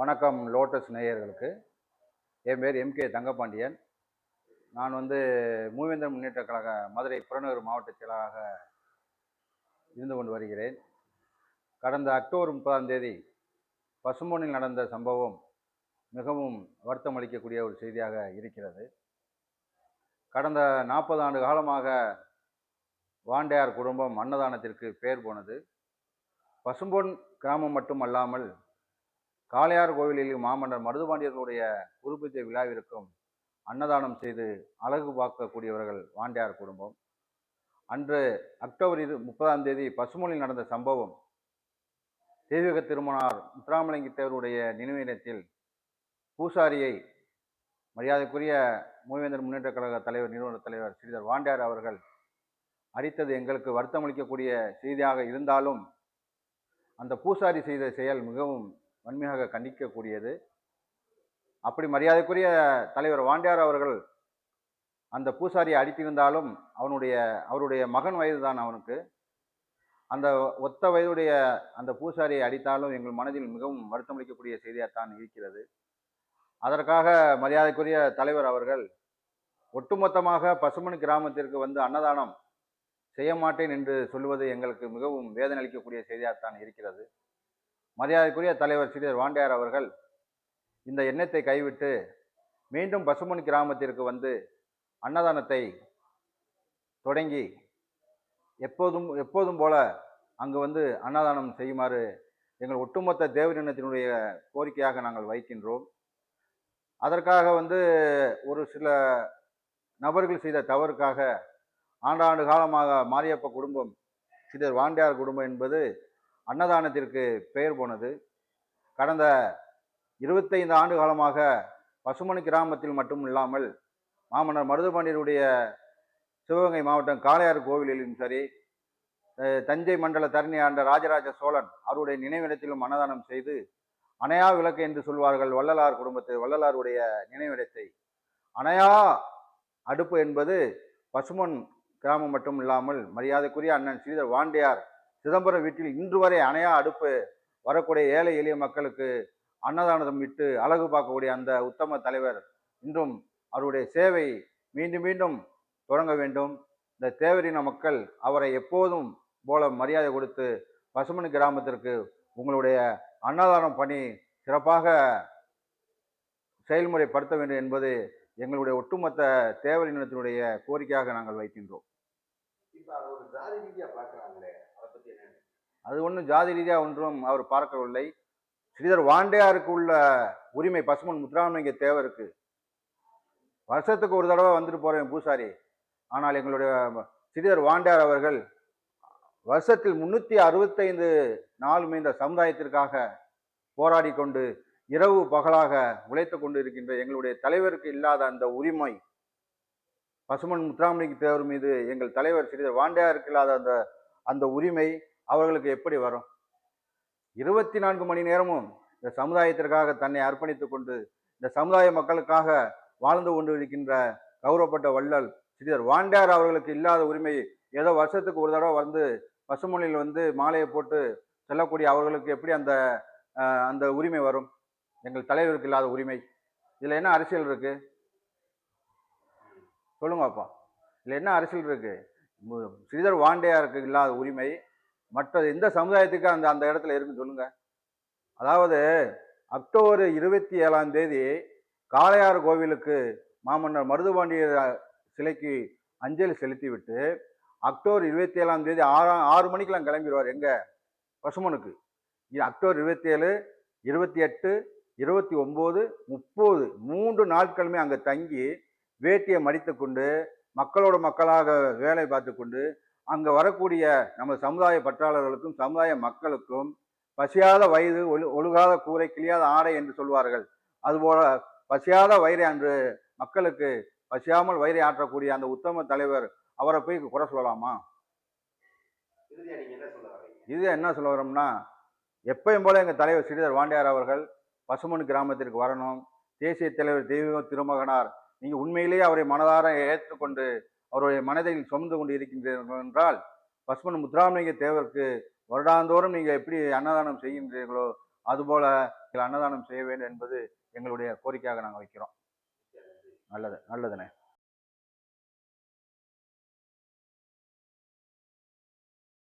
வணக்கம் லோட்டஸ் நேயர்களுக்கு. என் பேர் எம் கே தங்கபாண்டியன். நான் வந்து மூவேந்தர் முன்னேற்ற கழக மதுரை புறநகர் மாவட்ட செயலாளராக இருந்து கொண்டு வருகிறேன். கடந்த அக்டோபர் முப்பதாம் தேதி பசும்பொனில் நடந்த சம்பவம் மிகவும் வருத்தம் அளிக்கக்கூடிய ஒரு செய்தியாக இருக்கிறது. கடந்த நாற்பது ஆண்டு காலமாக வாண்டையார் குடும்பம் அன்னதானத்திற்கு பெயர் போனது. பசும்பொன் கிராமம் மட்டுமல்லாமல் காளையார் கோவிலில் மாமன்னர் மருதுபாண்டியர்களுடைய குருபூஜை விழாவிற்கும் அன்னதானம் செய்து அழகு பார்க்கக்கூடியவர்கள் வாண்டியார் குடும்பம். அன்று அக்டோபர் இரு முப்பதாம் தேதி பசுமொழி நடந்த சம்பவம் தெய்வீக திருமணார் முத்துராமலிங்க தேவருடைய நினைவிடத்தில் பூசாரியை மரியாதைக்குரிய மூவேந்தர் முன்னேற்ற கழக தலைவர் நிறுவன தலைவர் ஸ்ரீதர் வாண்டியார் அவர்கள் அடித்தது எங்களுக்கு வருத்தமளிக்கக்கூடிய செய்தியாக இருந்தாலும் அந்த பூசாரி செய்த செயல் மிகவும் வன்மையாக கண்டிக்கக்கூடியது. அப்படி மரியாதைக்குரிய தலைவர் வாண்டியார் அவர்கள் அந்த பூசாரியை அடித்திருந்தாலும் அவனுடைய அவருடைய மகன் வயது தான் அவனுக்கு. அந்த ஒத்த வயதுடைய அந்த பூசாரியை அடித்தாலும் எங்கள் மனதில் மிகவும் வருத்தமளிக்கக்கூடிய செய்தியாகத்தான் இருக்கிறது. அதற்காக மரியாதைக்குரிய தலைவர் அவர்கள் ஒட்டுமொத்தமாக பசுமணி கிராமத்திற்கு வந்து அன்னதானம் செய்ய மாட்டேன் என்று சொல்லுவது எங்களுக்கு மிகவும் வேதனை அளிக்கக்கூடிய செய்தியாகத்தான் இருக்கிறது. மரியாதைக்குரிய தலைவர் ஸ்ரீதர் வாண்டியார் அவர்கள் இந்த எண்ணத்தை கைவிட்டு மீண்டும் பசுமன் கிராமத்திற்கு வந்து அன்னதானத்தை தொடங்கி எப்போதும் எப்போதும் போல அங்கு வந்து அன்னதானம் செய்யுமாறு எங்கள் ஒட்டுமொத்த தேவரினத்தினுடைய கோரிக்கையாக நாங்கள் வைக்கின்றோம். அதற்காக வந்து ஒரு சில நபர்கள் செய்த தவறுக்காக ஆண்டாண்டு காலமாக மாரியப்ப குடும்பம் சிதர் வாண்டியார் குடும்பம் என்பது அன்னதானத்திற்கு பெயர் போனது. கடந்த இருபத்தைந்து ஆண்டு காலமாக பசுமணி கிராமத்தில் மட்டும் இல்லாமல் மாமன்னர் மருதுபாண்டியருடைய சிவகங்கை மாவட்டம் காளையார் கோவிலிலும் சரி தஞ்சை மண்டல தரணி ஆண்ட ராஜராஜ சோழன் அவருடைய நினைவிடத்திலும் அன்னதானம் செய்து அணையா விளக்கு என்று சொல்வார்கள் வள்ளலார் குடும்பத்து வள்ளலாருடைய நினைவிடத்தை அணையா அடுப்பு என்பது பசுமன் கிராமம் மட்டும் இல்லாமல் மரியாதைக்குரிய அண்ணன் ஸ்ரீதர் வாண்டியார் சிதம்பரம் வீட்டில் இன்று வரை அணையா அடுப்பு வரக்கூடிய ஏழை எளிய மக்களுக்கு அன்னதானம் விட்டு அழகு பார்க்கக்கூடிய அந்த உத்தம தலைவர் இன்றும் அவருடைய சேவை மீண்டும் மீண்டும் தொடங்க வேண்டும். இந்த தேவரின மக்கள் அவரை எப்போதும் போல மரியாதை கொடுத்து பசுமணி கிராமத்திற்கு உங்களுடைய அன்னதானம் பணி சிறப்பாக செயல்முறைப்படுத்த வேண்டும் என்பது எங்களுடைய ஒட்டுமொத்த தேவரினத்தினுடைய கோரிக்கையாக நாங்கள் வைக்கின்றோம். இப்போ ஒரு ஜாதி ரீதியாக பார்க்குறாங்களே. அது ஒன்றும் ஜாதி ரீதியாக ஒன்றும் அவர் பார்க்கவில்லை. ஸ்ரீதர் வாண்டையாருக்கு உள்ள உரிமை பசுமன் முத்துராமலிங்க தேவருக்கு வருஷத்துக்கு ஒரு தடவை வந்துட்டு போகிறேன் பூசாரி. ஆனால் எங்களுடைய ஸ்ரீதர் வாண்டையார் அவர்கள் வருஷத்தில் முன்னூற்றி அறுபத்தைந்து நாளும் இந்த சமுதாயத்திற்காக போராடி கொண்டு இரவு பகலாக உழைத்து கொண்டு இருக்கின்ற எங்களுடைய தலைவருக்கு இல்லாத அந்த உரிமை பசுமன் முத்துராமலிங்க தேவர் மீது எங்கள் தலைவர் ஸ்ரீதர் வாண்டையாருக்கு இல்லாத அந்த அந்த உரிமை அவர்களுக்கு எப்படி வரும்? இருபத்தி நான்கு மணி நேரமும் இந்த சமுதாயத்திற்காக தன்னை அர்ப்பணித்துக் கொண்டு இந்த சமுதாய மக்களுக்காக வாழ்ந்து கொண்டு இருக்கின்ற கௌரவப்பட்ட வள்ளல் ஸ்ரீதர் வாண்டியார் அவர்களுக்கு இல்லாத உரிமை ஏதோ வருஷத்துக்கு ஒரு தடவை வந்து பசுமொழியில் வந்து மாலையை போட்டு செல்லக்கூடிய அவர்களுக்கு எப்படி அந்த அந்த உரிமை வரும்? எங்கள் தலைவருக்கு இல்லாத உரிமை. இதில் என்ன அரசியல் இருக்கு? சொல்லுங்கப்பா. இதில் என்ன அரசியல் இருக்கு? ஸ்ரீதர் வாண்டையாருக்கு இல்லாத உரிமை மற்ற எந்த சமுதாயத்துக்கு அந்த அந்த இடத்துல இருக்குன்னு சொல்லுங்க. அதாவது அக்டோபர் இருபத்தி ஏழாம் தேதி காளையார் கோவிலுக்கு மாமன்னர் மருதுபாண்டியர் சிலைக்கு அஞ்சலி செலுத்திவிட்டு அக்டோபர் இருபத்தி ஏழாம் தேதி ஆறாம் ஆறு மணிக்கெலாம் கிளம்பிடுவார். எங்கள் பசுமனுக்கு. இது அக்டோபர் இருபத்தி ஏழு இருபத்தி எட்டு இருபத்தி ஒம்பது முப்பது மூன்று நாட்களுமே அங்கே தங்கி வேட்டியை மடித்து கொண்டு மக்களோட மக்களாக வேலை பார்த்து கொண்டு அங்கே வரக்கூடிய நம்ம சமுதாய பற்றாளர்களுக்கும் சமுதாய மக்களுக்கும் பசியாத வயது ஒழு ஒழுகாத கூரை கிளியாத ஆடை என்று சொல்வார்கள். அதுபோல பசியாத வயிறை அன்று மக்களுக்கு பசியாமல் வயிறை ஆற்றக்கூடிய அந்த உத்தம தலைவர் அவரை போய் குறை சொல்லலாமா? இது என்ன சொல்ல வரோம்னா எப்பயும் போல எங்கள் தலைவர் ஸ்ரீதர் வாண்டியார் அவர்கள் பசுமன் கிராமத்திற்கு வரணும். தேசிய தலைவர் தெய்வ திருமகனார். நீங்கள் உண்மையிலேயே அவரை மனதார ஏற்றுக்கொண்டு அவருடைய மனதை சுமந்து கொண்டு இருக்கின்றீர்கள் என்றால் பசுமன் முத்துராமலிங்க தேவருக்கு வருடாந்தோறும் நீங்கள் எப்படி அன்னதானம் செய்கின்றீர்களோ அதுபோல் அன்னதானம் செய்ய வேண்டும் என்பது எங்களுடைய கோரிக்கையாக நாங்கள் வைக்கிறோம். நல்லது நல்லதுண்ணே.